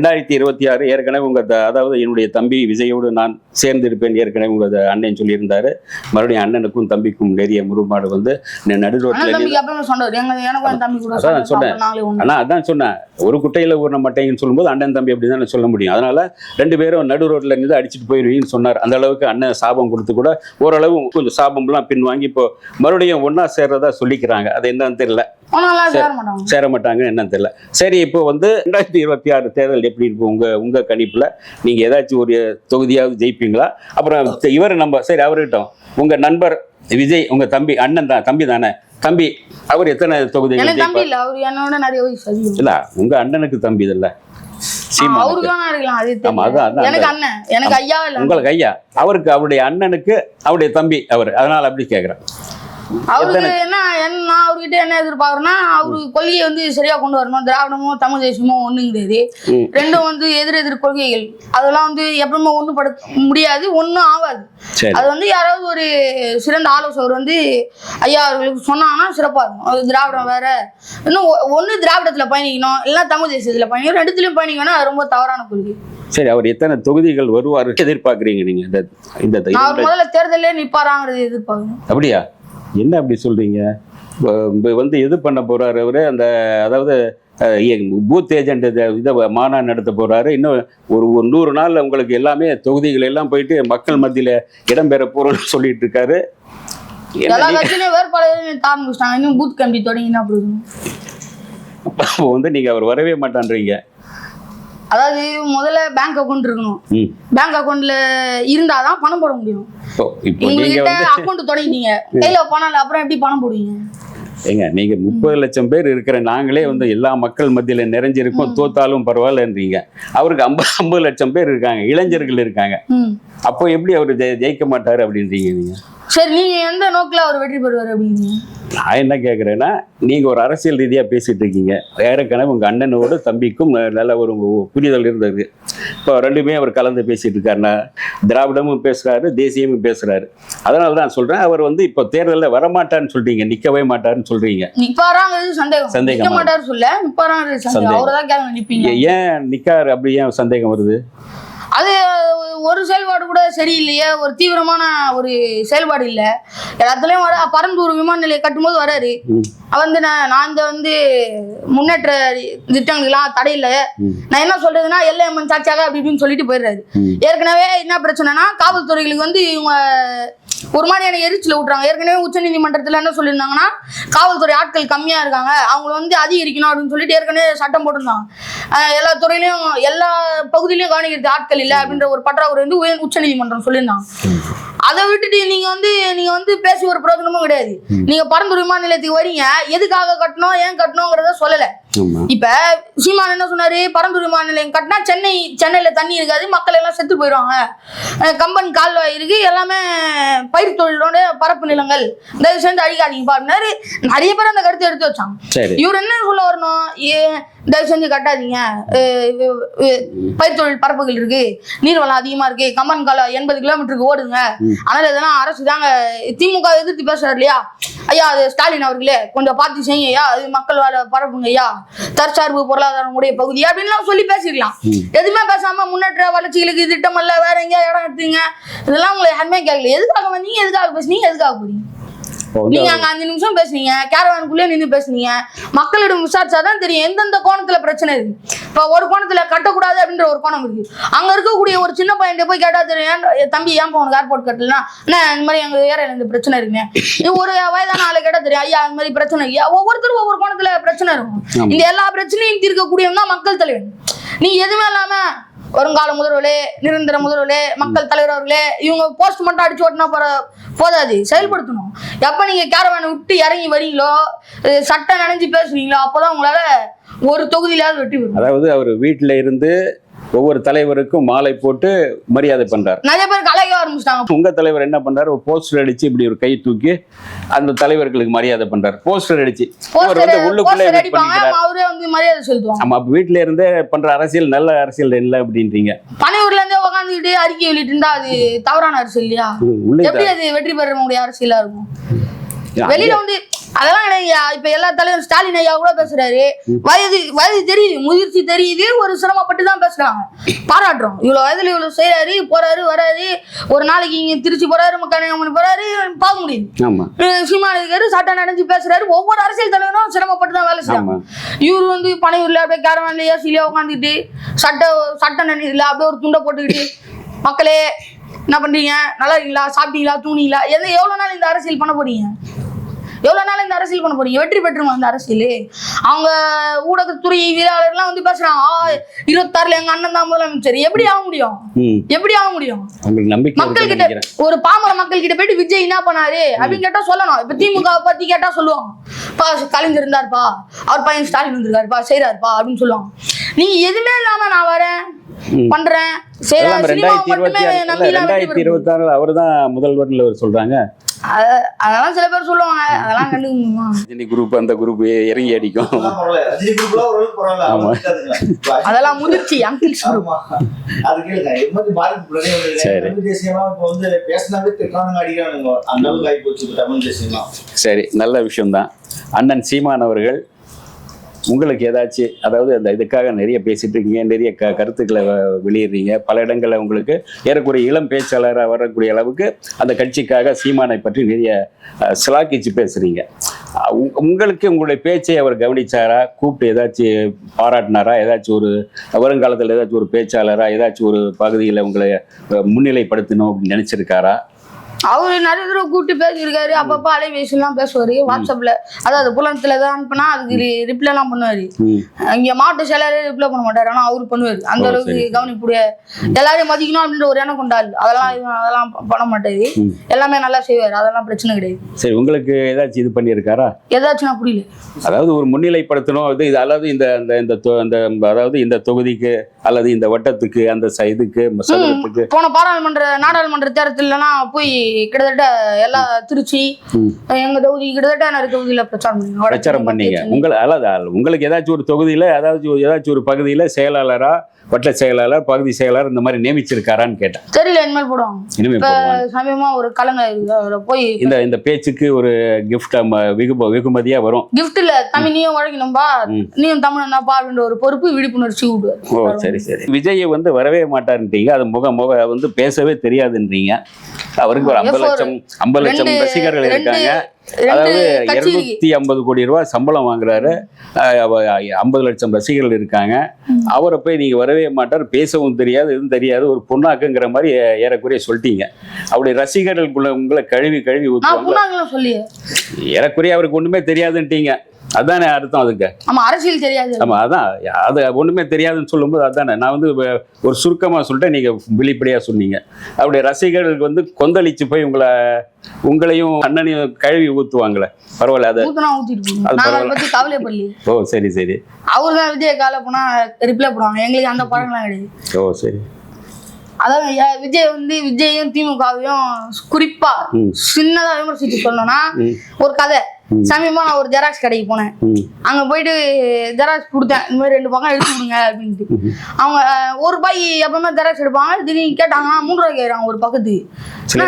ரெண்டாயிரத்தி இருபத்தி ஆறு ஏற்கனவே உங்க த- அதாவது என்னுடைய தம்பி விஜயோடு நான் சேர்ந்திருப்பேன். ஏற்கனவே உங்க த- அண்ணன் சொல்லியிருந்தாரு. மறுபடியும் அண்ணனுக்கும் தம்பிக்கும் நெறிய முருமாடு வந்து ந- நடு ரோட்ல அண்ணன் நின்னு- தம்பிக்கு அப்பவே சொன்னாரு எங்க எனக்கும் என் தம்பி கூட அதான் சண்டை, சொன்னேன். அப்புறம் நாங்களே ஒண்ணு. ஆனா அதான் சொன்னேன். ஒரு குட்டையில ஊர்ன மட்டைன்னு சொல்லும்போது அண்ணன் தம்பி அப்படி தான் சொல்ல முடியும். அதனால ரெண்டு பேரும் நடு ரோட்ல இருந்து அடிச்சுட்டு போயிருவீங்கன்னு சொன்னார். அந்த அளவுக்கு அண்ணன் சாபம் கொடுத்து கூட ஓரளவு கொஞ்சம் சாபம்லாம் பின் வாங்கி இப்போ மறுபடியும் ஒண்ணா சேர்றதா சொல்லிக்கிறாங்க. அது என்னன்னு தெரியல. சேர மாட்டாங்க என்னன்னு தெரியல. சரி இப்போ வந்து ரெண்டாயிரத்தி இருபத்தி ஆறு தேர்தல் எப்படி இருக்கும் உங்க உங்க கணிப்புல நீங்க ஏதாச்சும் ஒரு தொகுதியாவது ஜெயிப்பீங்களா? அப்புறம் இவர் நம்ம சரி அவர்கிட்ட உங்க நண்பர் விஜய் உங்க தம்பி அண்ணன் தான் தம்பி தானே? தம்பி அவர் எத்தனை ஜெயிப்பார்? இல்ல உங்க அண்ணனுக்கு தம்பி இல்ல. உங்களுக்கு ஐயா. அவருக்கு அவருடைய அண்ணனுக்கு அவருடைய தம்பி அவர். அதனால அப்படி கேக்குறேன். அவருக்கு என்ன என்ன அவர்கிட்ட என்ன எதிர்பார்க்கறேன்னா அவரு கொள்கையை வந்து சரியா கொண்டு வரணும்? திராவிடமும் தமிழ் தேசமும் ஒண்ணும் கிடையாது. ரெண்டும் வந்து எதிர் எதிர் கொள்கைகள். அதெல்லாம் வந்து எப்பவுமே ஒண்ணு படுத்த முடியாது ஒண்ணும் ஆகாது. அது வந்து யாராவது ஒரு சிறந்த ஆலோசகர் வந்து ஐயா அவர்களுக்கு சொன்னாங்கன்னா சிறப்பா இருக்கும். திராவிடம் வேற. இன்னும் ஒண்ணு திராவிடத்துல பயணிக்கணும் இல்ல தமிழ் தேசத்துல பயணிக்கணும் ரெண்டுத்துலயும் பயணிக்கணும் அது ரொம்ப தவறான கொள்கை. சரி அவர் எத்தனை தொகுதிகள் வருவார் எதிர்பார்க்குறீங்க நீங்க? இந்த அவர் இந்த- முதல்ல தேர்தலே நிப்பாராங்கிறது எதிர்பார்க்கணும். அப்படியா? என்ன அப்படி இப்ப வந்து இது பண்ண போறாரு அவரு? அந்த அதாவது பூத் ஏஜென்ட் இதை மாநாடு நடத்த போறாரு. இன்னும் ஒரு ஒரு நூறு நாள்ல உங்களுக்கு எல்லாமே தொகுதிகள் எல்லாம் போயிட்டு மக்கள் மத்தியில இடம்பெற போறோம்னு சொல்லிட்டு இருக்காரு. அப்போ வந்து நீங்க அவர் வரவே மாட்டான்றீங்க. அதாவது முதல்ல பேங்க் அக்கௌண்ட் இருக்கணும். பேங்க் அக்கௌண்ட்ல இருந்தாதான் பணம் போட முடியும். இப்போ இப்போ நீங்க உங்ககிட்ட வந்து அக்கௌண்ட் தொடங்கிட்டீங்க கையில பணம் அப்புறம் எப்படி பணம் போடுவீங்க? ஏங்க நீங்க முப்பது லட்சம் பேர் இருக்கிற நாங்களே வந்து எல்லா மக்கள் மத்தியில நிறைஞ்சிருக்கோம் தோத்தாலும் பரவாயில்லன்றீங்க. அவருக்கு ஐம்பது ஐம்பது லட்சம் பேர் இருக்காங்க இளைஞர்கள் இருக்காங்க. அப்போ எப்படி அவர் ஜெய- ஜெயிக்க மாட்டாரு அப்படின்றீங்க நீங்க? சரி நீங்க எந்த நோக்கில் அவர் வெற்றி பெறுவார் அப்படின்னு? நான் என்ன கேட்குறேன்னா நீங்க ஒரு அரசியல் ரீதியா பேசிட்டு இருக்கீங்க. ஏற்கனவே உங்க அண்ணனோடு தம்பிக்கும் நல்ல ஒரு புரிதல் இருந்தது. இப்போ ரெண்டுமே அவர் கலந்து பேசிட்டு இருக்காருன்னா திராவிடமும் பேசுறாரு தேசியமும் பேசுறாரு. அதனால தான் சொல்றேன் அவர் வந்து இப்போ தேர்தலில் வரமாட்டான்னு சொல்றீங்க நிக்கவே மாட்டாருன்னு சொல்றீங்க. நிப்பாராங்கிறது சந்தேகம். சந்தேகமா? மாட்டாரு சொல்ல நிப்பாராங்கிறது சந்தேகம். ஏன் நிக்காரு அப்படி ஏன் சந்தேகம் வருது? ஒரு செயல்பாடு கூட சரியில்லையே ஒரு தீவிரமான ஒரு செயல்பாடு இல்ல எல்லாத்துலயும் வர பரந்தூர் விமான நிலையம் கட்டும்போது வராரு. வந்து நான் நான் இந்த வந்து முன்னேற்ற திட்டங்களுக்கெல்லாம் தடை இல்லை. நான் என்ன சொல்றதுன்னா எல்லையம்மன் சாட்சியாக அப்படி இப்படின்னு சொல்லிட்டு போயிடுறாரு. ஏற்கனவே என்ன பிரச்சனைனா காவல்துறைகளுக்கு வந்து இவங்க ஒரு மாதிரியான எரிச்சல விட்றாங்க ஏற்கனவே உச்சநீதிமன்றத்தில் என்ன சொல்லியிருந்தாங்கன்னா காவல்துறை ஆட்கள் கம்மியா இருக்காங்க அவங்கள வந்து அதிகரிக்கணும் அப்படின்னு சொல்லிட்டு ஏற்கனவே சட்டம் போட்டிருந்தாங்க. எல்லா துறையிலையும் எல்லா பகுதியிலையும் கவனிக்கிறது ஆட்கள் இல்லை அப்படின்ற ஒரு பற்றாக்குறை வந்து உயர் உச்சநீதிமன்றம் சொல்லியிருந்தாங்க. அதை விட்டுட்டு நீங்க வந்து நீங்க வந்து பேசி ஒரு பிரயோஜனமும் கிடையாது. நீங்க பரந்தூர் விமான நிலையத்துக்கு வரீங்க. எதுக்காக கட்டணும் ஏன் கட்டணுங்கிறத சொல்லல. இப்ப சீமான் என்ன சொன்னாரு? பரந்தூர் விமான நிலையம் கட்டினா சென்னை சென்னையில தண்ணி இருக்காது மக்கள் எல்லாம் செத்து போயிடுவாங்க. கம்பன் கால்வாய் இருக்கு எல்லாமே பயிர் தொழிலோட பரப்பு நிலங்கள். தயவு செஞ்சு அழிக்காதீங்க அப்படின்னாரு. நிறைய பேர் அந்த கருத்தை எடுத்து வச்சாங்க. இவர் என்ன சொல்ல வரணும்? தயவு செஞ்சு கட்டாதீங்க. பயிர் தொழில் பரப்புகள் இருக்கு நீர்வளம் அதிகமா இருக்கு கம்பன் கால்வாய் எண்பது கிலோமீட்டருக்கு ஓடுங்க அதனால இதெல்லாம் அரசு தாங்க திமுக எதிர்த்து பேசுறாரு இல்லையா? ஐயா அது ஸ்டாலின் அவர்களே கொஞ்சம் பார்த்து செய்யுங்க ஐயா அது மக்கள் பரப்புங்க ஐயா தற்சார்பு பொருளாதாரம் உடைய பகுதி அப்படின்லாம் சொல்லி பேசிக்கலாம் எதுவுமே பேசாம முன்னேற்ற வளர்ச்சிகளுக்கு திட்டம் அல்ல வேற எங்கேயா இடம் எடுத்துங்க. இதெல்லாம் உங்களை யாருமே கேட்கல. எதுக்காக வந்தீங்க? எதுக்காக பேசுனீங்க? எதுக்காக போறீங்க? நீங்க அங்க அஞ்சு நிமிஷம் பேசுனீங்க கேரவானுக்குள்ளே நின்று பேசுனீங்க. மக்களிடம் விசாரிச்சாதான் தெரியும் எந்தெந்த கோணத்துல பிரச்சனை இருக்கு. இப்ப ஒரு கோணத்துல கட்டக்கூடாது அப்படின்ற ஒரு கோணம் இருக்கு. அங்க இருக்கக்கூடிய ஒரு சின்ன பையன் போய் கேட்டா தெரியும் ஏன் தம்பி ஏன் உனக்கு ஏர்போர்ட் கட்டலாம் என்ன இந்த மாதிரி எங்க ஏரியால இந்த பிரச்சனை இருக்குங்க இது ஒரு வயதான ஆளை கேட்டா தெரியும் ஐயா இந்த மாதிரி பிரச்சனை ஐயா ஒவ்வொருத்தரும் ஒவ்வொரு கோணத்துல பிரச்சனை இருக்கும். இந்த எல்லா பிரச்சனையும் தீர்க்கக்கூடியவன் தான் மக்கள் தலைவன். நீ எதுவுமே இல்லாம வருங்கால முதல்வர்களே நிரந்தர முதல்வர்களே மக்கள் தலைவர் அவர்களே இவங்க போஸ்ட் மட்டும் அடிச்சு ஓட்டினா போற போதாது. செயல்படுத்தணும். எப்ப நீங்க கேரவானை விட்டு இறங்கி வரீங்களோ சட்டம் நினைஞ்சு பேசுறீங்களோ அப்பதான் உங்களால ஒரு தொகுதியிலாவது வெற்றி பெறும். அதாவது அவர் வீட்டில் இருந்து ஒவ்வொரு தலைவருக்கும் மாலை போட்டு மரியாதை பண்றார். நிறைய பேர் கலைக்க ஆரம்பிச்சிட்டாங்க. உங்க தலைவர் என்ன பண்றாரு? ஒரு போஸ்டர் அடிச்சு இப்படி ஒரு கை தூக்கி அந்த தலைவர்களுக்கு மரியாதை பண்றாரு. போஸ்டர் அடிச்சு. அவர் வந்து உள்ளுக்குள்ளே அவரே வந்து மரியாதை செலுத்துவாங்க. ஆமா வீட்ல இருந்தே பண்ற அரசியல் நல்ல அரசியல் இல்லை அப்படின்றீங்க. பனையூர்ல இருந்தே உட்காந்துக்கிட்டு அறிக்கை வெளியிட்டு இருந்தா அது தவறான அரசியல் இல்லையா? எப்படி அது வெற்றி பெறக்கூடிய அரசியலா இருக்கும்? வெளியில வந்து அதெல்லாம் எனக்கு இப்ப எல்லா தலைவரும் ஸ்டாலின் ஐயா கூட பேசுறாரு. வயது வயது தெரியுது முதிர்ச்சி தெரியுது ஒரு சிரமப்பட்டு தான் பேசுறாங்க. பாராட்டுறோம். இவ்வளவு வயதுல இவ்வளவு செய்யறாரு போறாரு வராரு. ஒரு நாளைக்கு இங்க திருச்சி போறாரு கன்னியாகுமரி போறாரு பார்க்க முடியுது. சீமான் இருக்காரு சட்டம் நடந்து பேசுறாரு. ஒவ்வொரு அரசியல் தலைவரும் சிரமப்பட்டு தான் வேலை செய்யறாங்க இவரு வந்து பனையூர்ல அப்படியே கேரவான்ல ஏசில உட்காந்துக்கிட்டு சட்டை சட்டை நினைக்கல அப்படியே ஒரு துண்டை போட்டுக்கிட்டு மக்களே என்ன பண்றீங்க? நல்லா இருக்கீங்களா? சாப்பிட்டீங்களா? தூணிங்களா எந்த எவ்வளவு நாள் இந்த அரசியல் பண்ண போறீங்க? எவ்வளவு நாள் இந்த அரசியல் பண்ண போறீங்க? வெற்றி பெற்றுமா இந்த அரசியல். அவங்க ஊடகத்துறை வீராளர்லாம் வந்து பேசுறாங்க. ஆ இருபத்தாறுல எங்க அண்ணன் தான் முதலமைச்சர். எப்படி ஆக முடியும்? எப்படி ஆக முடியும்? மக்கள் கிட்ட ஒரு பாமர மக்கள் கிட்ட போயிட்டு விஜய் என்ன பண்ணாரு? அப்படின்னு கேட்டா சொல்லணும். இப்ப திமுக பத்தி கேட்டா சொல்லுவாங்க. பா கலைஞர் இருந்தாருப்பா அவர் பையன் ஸ்டாலின் வந்திருக்காருப்பா செய்யறாருப்பா அப்படின்னு சொல்லுவாங்க. நீங்க எதுவுமே இல்லாம நான் வரேன். பண்றேன் ரெண்டாயிரத்தி இருபத்தி ஆறு ரெண்டாயிரத்தி இருபத்தி ஆறுல அவர் தான் முதல்வர்னு அவர் சொல்றாங்க. அதெல்லாம் சில பேர் சொல்லுவாங்க. அதெல்லாம் கண்டுக்க முடியுமா ரஜினி குரூப் அந்த குரூப் இறங்கி அடிக்கும். அதெல்லாம் முதிர்ச்சி அங்கிள்ஸ் தேசியமா. சரி நல்ல விஷயம்தான். அண்ணன் சீமான் அவர்கள் உங்களுக்கு ஏதாச்சும் அதாவது அந்த இதுக்காக நிறைய பேசிட்டு இருக்கீங்க நிறைய க கருத்துக்களை வெளியிடுறீங்க. பல இடங்களில் உங்களுக்கு ஏறக்குறைய இளம் பேச்சாளராக வரக்கூடிய அளவுக்கு அந்த கட்சிக்காக சீமானை பற்றி நிறைய சிலாக்கிச்சு பேசுறீங்க. உங்களுக்கு உங்களுடைய பேச்சை அவர் கவனிச்சாரா? கூப்பிட்டு ஏதாச்சும் பாராட்டினாரா? ஏதாச்சும் ஒரு வருங்காலத்தில் ஏதாச்சும் ஒரு பேச்சாளராக ஏதாச்சும் ஒரு பகுதியில் உங்களை முன்னிலைப்படுத்தணும் அப்படின்னு நினச்சிருக்காரா? அவரு நிறைய தடவை கூப்பிட்டு பேசியிருக்காரு அப்பப்ப அலைபேசி எல்லாம் பேசுவாரு. வாட்ஸ்அப்ல. அதாவது புலனத்துல தான் அனுப்புனா அதுக்கு ரிப்ளை எல்லாம் பண்ணுவாரு. இங்க மாவட்ட செயலாளரே ரிப்ளை பண்ண மாட்டாரு. ஆனா அவரு பண்ணுவாரு. அந்த அளவுக்கு. கவனிப்புடைய எல்லாரையும் மதிக்கணும் அப்படின்ற ஒரு எண்ணம் கொண்டாரு. அதெல்லாம் அதெல்லாம் பண்ண மாட்டாரு. எல்லாமே நல்லா செய்வாரு. அதெல்லாம் பிரச்சனை கிடையாது. சரி உங்களுக்கு ஏதாச்சும் இது பண்ணியிருக்காரா? ஏதாச்சும் நான் புரியல. அதாவது ஒரு முன்னிலைப்படுத்தணும். அது இது அதாவது இந்த இந்த இந்த அதாவது இந்த தொகுதிக்கு அல்லது இந்த வட்டத்துக்கு அந்த இதுக்கு போன பாராளுமன்ற நாடாளுமன்ற தேர்தல்லாம் போய் கிட்டத்தட்ட எல்லா திருச்சி. எங்க தொகுதி கிட்டத்தட்ட நிறைய தொகுதியில பிரச்சாரம் பிரச்சாரம் பண்ணீங்க. உங்களை அதாவது உங்களுக்கு ஏதாச்சும் ஒரு தொகுதியில ஏதாச்சும் ஒரு- ஏதாச்சும் ஒரு பகுதியில செயலாளரா வட்ட செயலாளர் பகுதி செயலாளர் இந்த மாதிரி நியமிச்சிருக்காரான்னு கேட்டேன். தெரியல இனிமேல் போடுவாங்க. இனிமே இப்ப போடுவாங்க. சமயமா ஒரு கலங்க போய் இந்த இந்த பேச்சுக்கு ஒரு கிஃப்ட் வெகும வெகுமதியா வரும். கிஃப்ட் இல்ல தமிழ் நீயும் உழைக்கணும்பா. நீயும் தமிழ் என்னப்பா அப்படின்ற ஒரு பொறுப்பு விழிப்புணர்ச்சி ஓ விடுவாரு சரி சரி. விஜய் வந்து வரவே மாட்டாருன்றீங்க. அது முக முக வந்து பேசவே தெரியாதுன்றீங்க. அவருக்கு ஒரு ஐம்பது F4 லட்சம் ஐம்பது லட்சம் ரசிகர்கள் இருக்காங்க. அதாவது. இருநூத்தி ஐம்பது கோடி ரூபாய் சம்பளம் வாங்குறாரு. ஐம்பது லட்சம் ரசிகர்கள் இருக்காங்க. அவரை போய் நீங்க வரவே மாட்டார் பேசவும் தெரியாது எதுவும் தெரியாது. ஒரு பொண்ணாக்குங்கிற மாதிரி ஏறக்குறைய சொல்லிட்டீங்க. அப்படி ரசிகர்களுக்குள்ள உங்களை கழுவி கழுவி ஊற்றுவாங்க ஏறக்குறைய அவருக்கு ஒண்ணுமே தெரியாதுன்ட்டீங்க. அதானே அர்த்தம் அதுக்கு. ஆமா அரசியல் தெரியாது. ஆமா அதான். அது ஒண்ணுமே தெரியாதுன்னு சொல்லும்போது அதானே. நான் வந்து ஒரு சுருக்கமா சொல்லிட்டேன் நீங்க வெளிப்படையா சொன்னீங்க. அப்படி ரசிகர்களுக்கு வந்து கொந்தளிச்சு போய் உங்களை உங்களையும் அண்ணனையும் கழுவி ஊத்துவாங்களே. பரவாயில்ல அது கவலைப்படலையே. ஓ சரி சரி. அவர் தான் விஜய் கால போனா ரிப்ளை பண்ணுவாங்க எங்களுக்கு அந்த பழக்கம்லாம் கிடையாது. ஓ சரி. அதான் விஜய் வந்து விஜயும் திமுகவையும் குறிப்பா. சின்னதா விமர்சிச்சு சொல்லணும்னா. ஒரு கதை. ம். சமயமா நான் ஒரு ஜெராக்ஸ் கடைக்கு போனேன். அங்க போயிட்டு ஜெராக்ஸ் கொடுத்தேன். இந்த மாதிரி ரெண்டு பக்கம் எடுத்து கொடுங்க அப்படின்ட்டு. அவங்க ஒரு ரூபாய் எப்பவுமே ஜெராக்ஸ் எடுப்பாங்க. திடீர்னு கேட்டாங்க மூணு ரூபாய் கேட்குறாங்க ஒரு பக்கத்துக்கு சில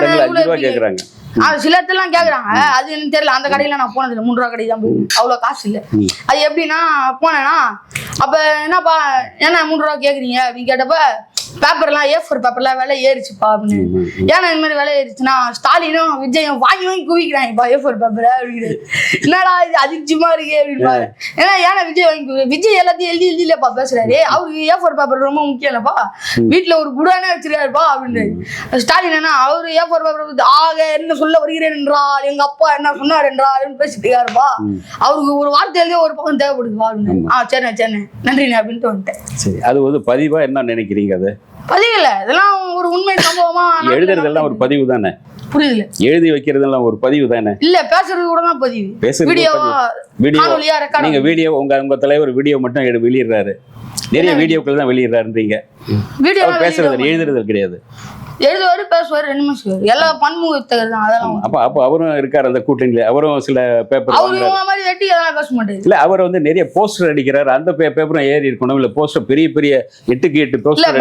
இடத்துல கேக்குறாங்க. அது எனக்கு தெரியல. அந்த கடையில நான் போனது இல்லை. மூணு ரூபா கடைக்கு தான் அவ்வளவு காசு இல்லை. அது எப்படின்னா போனேன்னா அப்ப என்னப்பா என்ன மூணு ரூபா கேக்குறீங்க அப்படின்னு கேட்டப்ப பேப்பர்லாம் ஏ ஃபோர் பேப்பர்லாம் விலை ஏறிச்சுப்பா. அப்படின்னு. ஏன்னா இந்த மாதிரி விலை ஏறிச்சுன்னா ஸ்டாலினும் விஜயும் வாங்கி வாங்கி குவிக்கிறாங்கப்பா ஏ ஃபோர் பேப்பர் அப்படிங்கிறது என்னடா இது அதிர்ச்சியமா இருக்கு அப்படின்னு. ஏன்னா ஏன்னா விஜய் வாங்கி விஜய் எல்லாத்தையும் எழுதி எழுதிலப்பா பேசுறாரு. அவருக்கு ஏ ஃபோர் பேப்பர் ரொம்ப முக்கியம் இல்லப்பா. வீட்டுல ஒரு குடானே வச்சிருக்காருப்பா அப்படின்னு. ஸ்டாலின் என்ன அவரு ஏ ஃபோர் பேப்பர் ஆக என்ன சொல்ல வருகிறேன் என்றால் எங்க அப்பா என்ன சொன்னார் என்றால் அப்படின்னு பேசிட்டு இருக்காருப்பா. அவருக்கு ஒரு வார்த்தை எழுதி ஒரு பக்கம் தேவைப்படுதுப்பா அப்படின்னு ஆ சரிண்ணே சரிண்ணே. நன்றிண்ணே அப்படின்ட்டு வந்துட்டேன் சரி அது வந்து பதிவா என்ன நினைக்கிறீங்க அது? பதிவில்ல இதெல்லாம் ஒரு உண்மை சம்பவமா? எழுதுறதெல்லாம் ஒரு பதிவு தானே? புரியுதுல எழுதி வைக்கிறதெல்லாம் ஒரு பதிவு தானே? இல்ல பேசுறது கூட தான் பதிவு. பேசுறது வீடியோ வீடியோ நீங்க வீடியோ உங்க உங்க தலைவர் வீடியோ மட்டும் எடு- வெளியிடுறாரு. நிறைய வீடியோக்கள் தான் வெளியிடுறாருன்றீங்க. வீடியோ பேசுறது எழுதுறது கிடையாது. எழுதுவாரு பேசுவாரு ரெண்டுமே செய்வாரு எல்லா பன்முகத்தகர் தான் அதெல்லாம் அப்ப அப்ப அவரும் இருக்காரு அந்த கூட்டணியில. அவரும் சில பேப்பர் அவரு இவங்க மாதிரி வெட்டி அதெல்லாம் பேச மாட்டாரு. இல்ல அவர் வந்து நிறைய போஸ்டர் அடிக்கிறாரு. அந்த பேப்பரும் ஏறி இருக்கணும். இல்ல போஸ்டர் பெரிய பெரிய எட்டுக்கு எட்டு இல்ல போஸ்டர்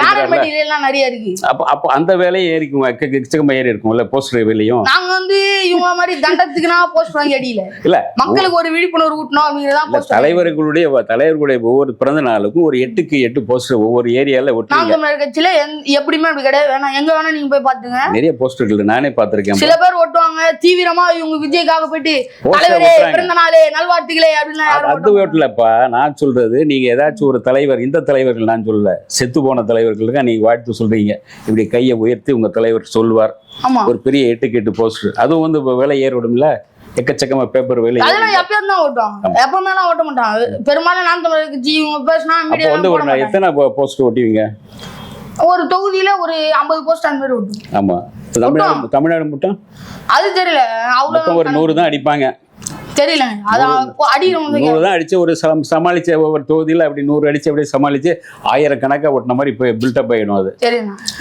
எல்லாம் நிறைய இருக்கு. அப்ப அப்ப அந்த வேலையும் ஏறிக்கும் எக்கச்சக்கமா ஏறி இருக்கும்ல போஸ்டர் வேலையும்? நாங்க வந்து இவங்க மாதிரி தண்டத்துக்குனா போஸ்ட் வாங்கி அடியில இல்ல மக்களுக்கு ஒரு விழிப்புணர்வு ஊட்டணும் அப்படிங்கிறதான் இல்ல போஸ்ட் தலைவர்களுடைய தலைவர்களுடைய ஒவ்வொரு பிறந்த நாளுக்கும் ஒரு எட்டுக்கு எட்டு போஸ்டர் ஒவ்வொரு ஏரியால தமிழர் கட்சியில எப்படியுமே அப்படி கிடையாது. வேணா எங்க வேணா நீங்க போய் பாத்துங்க நிறைய போஸ்டர்கள் நானே பார்த்திருக்கேன். சில பேர் ஓட்டுவாங்க. தீவிரமா இவங்க விஜய்க்காக போயிட்டு போஸ்டர் தலைவரே பிறந்த நாளே நல்வாழ்த்துக்களே அப்படின்னு அது- ஓட்டலப்பா நான் சொல்றது நீங்க ஏதாச்சும் ஒரு தலைவர் இந்த தலைவர்கள் நான் சொல்லல. செத்து போன தலைவர்களுக்கு நீங்க வாழ்த்து சொல்றீங்க. இப்படி கையை உயர்த்தி உங்க தலைவர் சொல்வார். ஆமா. ஒரு பெரிய எட்டுக்கு எட்டு போஸ்டர் அதுவும் வந்து விலை ஏறிடும்ல. எக்கச்சக்கமா பேப்பர் விலை அதெல்லாம். எப்பயும் தான் ஓட்டுவாங்க. எப்பவுமே ஓட்ட மாட்டாங்க. பெரும்பாலும் நாம் தமிழர் கட்சி இவங்க பேசினா வந்து ஒரு நான் எத்தனை போஸ்டர் ஒட்டுவீங்க ஒரு தொகுதியில ஒரு ஐம்பது போஸ்ட் அந்த மாதிரி ஓட்டுவோம் ஆமா தமிழ்நாடு தமிழ்நாடு மட்டும்? அது தெரியல. மொத்தம் ஒரு நூறு தான் அடிப்பாங்க. தெரியல அது அடிக்கிறவங்க நூறு தான் அடிச்சு ஒரு சம் சமாளிச்ச ஒவ்வொரு தொகுதியில் அப்படி நூறு அடிச்சு அப்படியே சமாளிச்சு ஆயிரக்கணக்கா ஒட்டின மாதிரி இப்போ பில்டப் ஆயிடும் அது.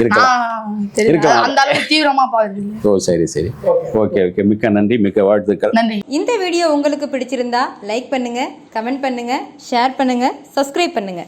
இருக்கலாம். அந்த அளவுக்கு தீவிரமா பாக்குறது ஓ சரி சரி. Okay okay. மிக்க நன்றி மிக்க வாழ்த்துக்கள். நன்றி. இந்த வீடியோ உங்களுக்கு பிடிச்சிருந்தா லைக் பண்ணுங்க கமெண்ட் பண்ணுங்க ஷேர் பண்ணுங்க சப்ஸ்கிரைப் பண்ணுங்க.